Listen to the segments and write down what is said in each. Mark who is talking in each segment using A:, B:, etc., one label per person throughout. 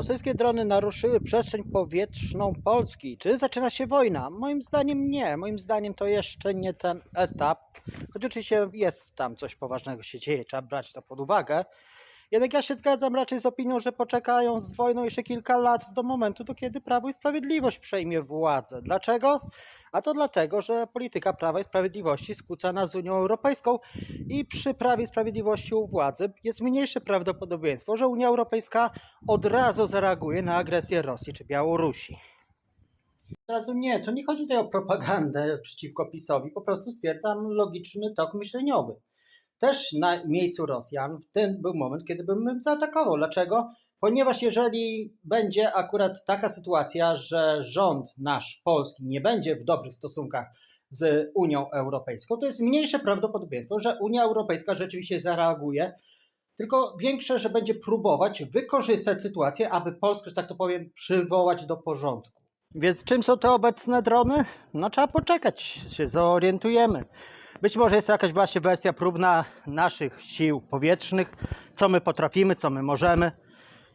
A: Rosyjskie drony naruszyły przestrzeń powietrzną Polski. Czy zaczyna się wojna? Moim zdaniem nie. Moim zdaniem to jeszcze nie ten etap. Choć oczywiście jest tam coś poważnego się dzieje, trzeba brać to pod uwagę. Jednak ja się zgadzam raczej z opinią, że poczekają z wojną jeszcze kilka lat do momentu, do kiedy Prawo i Sprawiedliwość przejmie władzę. Dlaczego? A to dlatego, że polityka Prawa i Sprawiedliwości skłócana z Unią Europejską i przy Prawie i Sprawiedliwości u władzy jest mniejsze prawdopodobieństwo, że Unia Europejska od razu zareaguje na agresję Rosji czy Białorusi. Od razu nie, to nie chodzi tutaj o propagandę przeciwko PiSowi, po prostu stwierdzam logiczny tok myśleniowy. Też na miejscu Rosjan w ten był moment, kiedy bym zaatakował. Dlaczego? Ponieważ jeżeli będzie akurat taka sytuacja, że rząd nasz polski nie będzie w dobrych stosunkach z Unią Europejską, to jest mniejsze prawdopodobieństwo, że Unia Europejska rzeczywiście zareaguje, tylko większe, że będzie próbować wykorzystać sytuację, aby Polskę, że tak to powiem, przywołać do porządku. Więc czym są te obecne drony? No trzeba poczekać, się zorientujemy. Być może jest jakaś właśnie wersja próbna naszych sił powietrznych, co my potrafimy, co my możemy.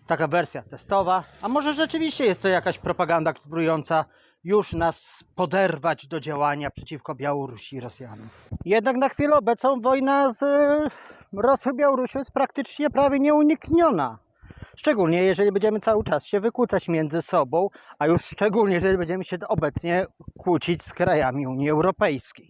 A: Taka wersja testowa. A może rzeczywiście jest to jakaś propaganda próbująca już nas poderwać do działania przeciwko Białorusi i Rosjanom. Jednak na chwilę obecną wojna z e, Rosją Białorusią jest praktycznie prawie nieunikniona. Szczególnie jeżeli będziemy cały czas się wykłócać między sobą, a już szczególnie jeżeli będziemy się obecnie kłócić z krajami Unii Europejskiej.